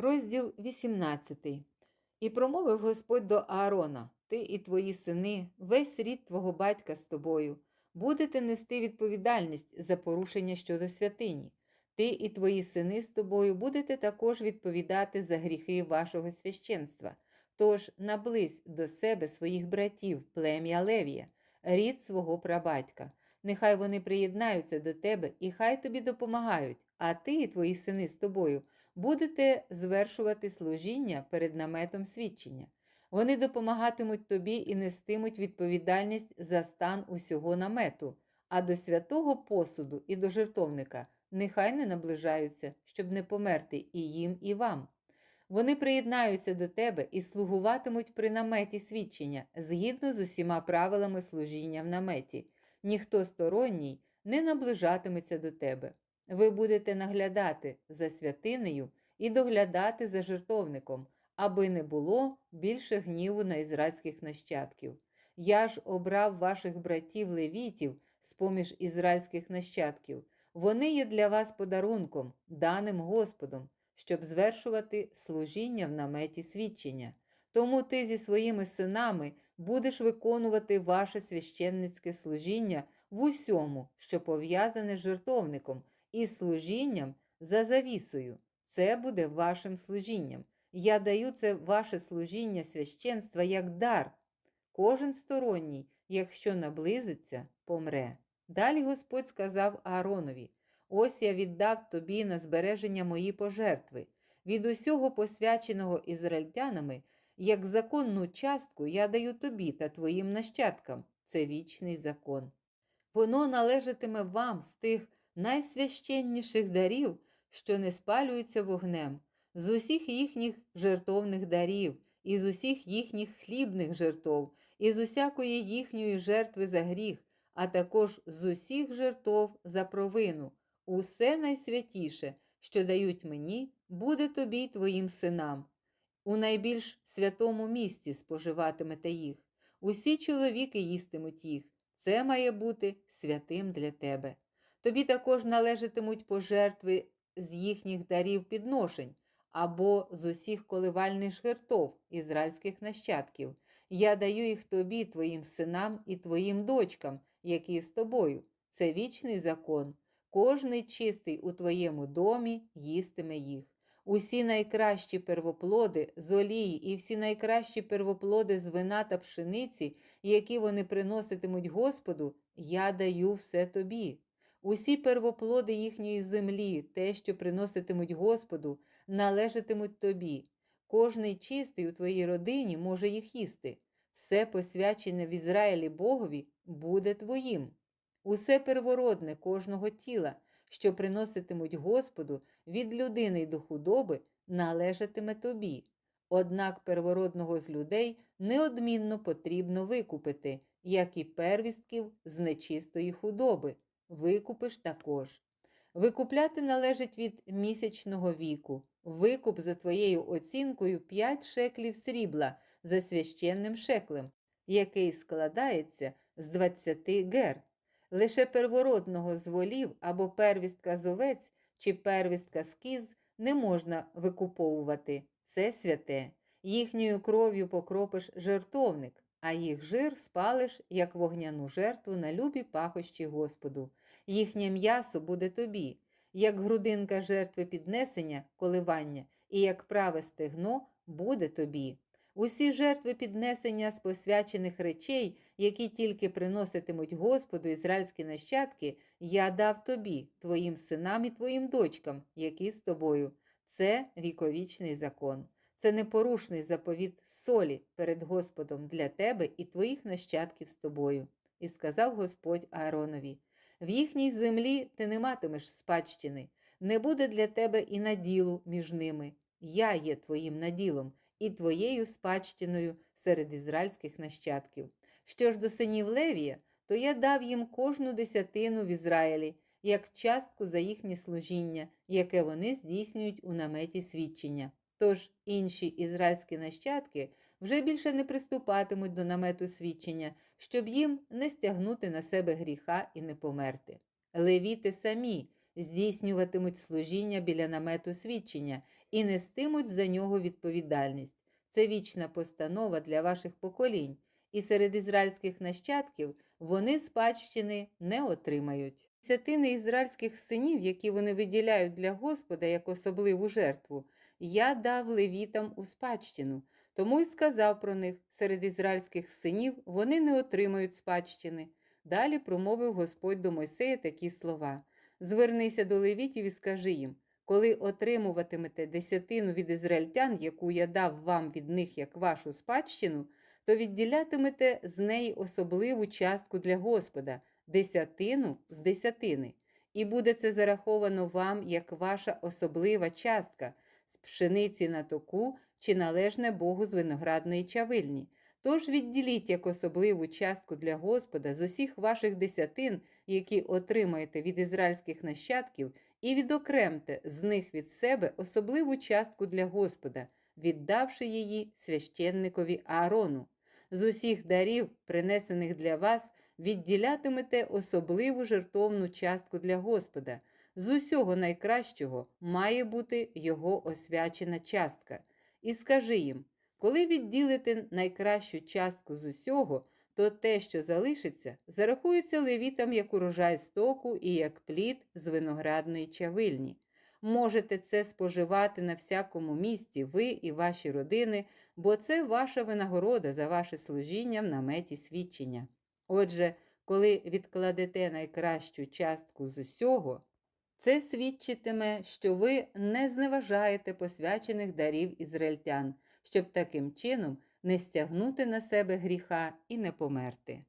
Розділ 18. І промовив Господь до Аарона: Ти і твої сини, весь рід твого батька з тобою, будете нести відповідальність за порушення щодо святині. Ти і твої сини з тобою будете також відповідати за гріхи вашого священства. Тож наблизь до себе своїх братів, плем'я Левія, рід свого прабатька. Нехай вони приєднаються до тебе і хай тобі допомагають, а ти і твої сини з тобою будете звершувати служіння перед наметом свідчення. Вони допомагатимуть тобі і нестимуть відповідальність за стан усього намету, а до святого посуду і до жертовника нехай не наближаються, щоб не померти і їм, і вам. Вони приєднаються до тебе і слугуватимуть при наметі свідчення згідно з усіма правилами служіння в наметі. Ніхто сторонній не наближатиметься до тебе. Ви будете наглядати за святинею і доглядати за жертовником, аби не було більше гніву на ізраїльських нащадків. Я ж обрав ваших братів левітів з поміж ізраїльських нащадків. Вони є для вас подарунком, даним Господом, щоб звершувати служіння в наметі свідчення. Тому ти зі своїми синами будеш виконувати ваше священницьке служіння в усьому, що пов'язане з жертовником, і служінням за завісою. Це буде вашим служінням. Я даю це ваше служіння священства як дар. Кожен сторонній, якщо наблизиться, помре. Далі Господь сказав Ааронові: Ось я віддав тобі на збереження мої пожертви. Від усього посвяченого ізраїльтянами, як законну частку я даю тобі та твоїм нащадкам. Це вічний закон. Воно належатиме вам з тих найсвященніших дарів, що не спалюються вогнем, з усіх їхніх жертовних дарів, і з усіх їхніх хлібних жертов, і з усякої їхньої жертви за гріх, а також з усіх жертов за провину. Усе найсвятіше, що дають мені, буде тобі й твоїм синам. У найбільш святому місці споживатимете їх. Усі чоловіки їстимуть їх. Це має бути святим для тебе. Тобі також належатимуть пожертви з їхніх дарів підношень або з усіх коливальних жертов ізраїльських нащадків. Я даю їх тобі, твоїм синам і твоїм дочкам, які з тобою. Це вічний закон. Кожний чистий у твоєму домі їстиме їх. Усі найкращі первоплоди з олії і всі найкращі первоплоди з вина та пшениці, які вони приноситимуть Господу, я даю все тобі. Усі первоплоди їхньої землі, те, що приноситимуть Господу, належатимуть тобі. Кожний чистий у твоїй родині може їх їсти. Все посвячене в Ізраїлі Богові буде твоїм. Усе первородне кожного тіла, що приноситимуть Господу від людини до худоби, належатиме тобі. Однак первородного з людей неодмінно потрібно викупити, як і первістків з нечистої худоби. Викупиш також. Викупляти належить від місячного віку. Викуп за твоєю оцінкою 5 шеклів срібла за священним шеклем, який складається з 20 гер. Лише первородного з волів або первістка з овець чи первістка з не можна викуповувати. Це святе. Їхньою кров'ю покропиш жертовник, а їх жир спалиш, як вогняну жертву на любі пахощі Господу. Їхнє м'ясо буде тобі, як грудинка жертви піднесення, коливання, і як праве стегно буде тобі. Усі жертви піднесення з посвячених речей, які тільки приноситимуть Господу ізраїльські нащадки, я дав тобі, твоїм синам і твоїм дочкам, які з тобою. Це віковічний закон. Це непорушний заповіт солі перед Господом для тебе і твоїх нащадків з тобою. І сказав Господь Ааронові: в їхній землі ти не матимеш спадщини, не буде для тебе і наділу між ними. Я є твоїм наділом і твоєю спадщиною серед ізраїльських нащадків. Що ж до синів Левія, то я дав їм кожну десятину в Ізраїлі, як частку за їхнє служіння, яке вони здійснюють у наметі свідчення. Тож інші ізраїльські нащадки вже більше не приступатимуть до намету свідчення, щоб їм не стягнути на себе гріха і не померти. Левіти самі здійснюватимуть служіння біля намету свідчення і нестимуть за нього відповідальність. Це вічна постанова для ваших поколінь, і серед ізраїльських нащадків вони спадщини не отримають. Десятини ізраїльських синів, які вони виділяють для Господа як особливу жертву, я дав левітам у спадщину, тому й сказав про них серед ізраїльських синів вони не отримають спадщини. Далі промовив Господь до Мойсея такі слова: Звернися до левітів і скажи їм, коли отримуватимете десятину від ізраїльтян, яку я дав вам від них як вашу спадщину, то відділятимете з неї особливу частку для Господа, десятину з десятини, і буде це зараховано вам як ваша особлива частка з пшениці на току чи належне Богу з виноградної чавильні. Тож відділіть як особливу частку для Господа з усіх ваших десятин, які отримаєте від ізраїльських нащадків, і відокремте з них від себе особливу частку для Господа, віддавши її священникові Аарону. З усіх дарів, принесених для вас, відділятимете особливу жертовну частку для Господа. З усього найкращого має бути його освячена частка. І скажи їм, коли відділите найкращу частку з усього, то те, що залишиться, зарахується левітам як урожай стоку і як плід з виноградної чавильні. Можете це споживати на всякому місці, ви і ваші родини, бо це ваша винагорода за ваше служіння в наметі свідчення. Отже, коли відкладете найкращу частку з усього, це свідчитиме, що ви не зневажаєте посвячених дарів ізраїльтян, щоб таким чином не стягнути на себе гріха і не померти.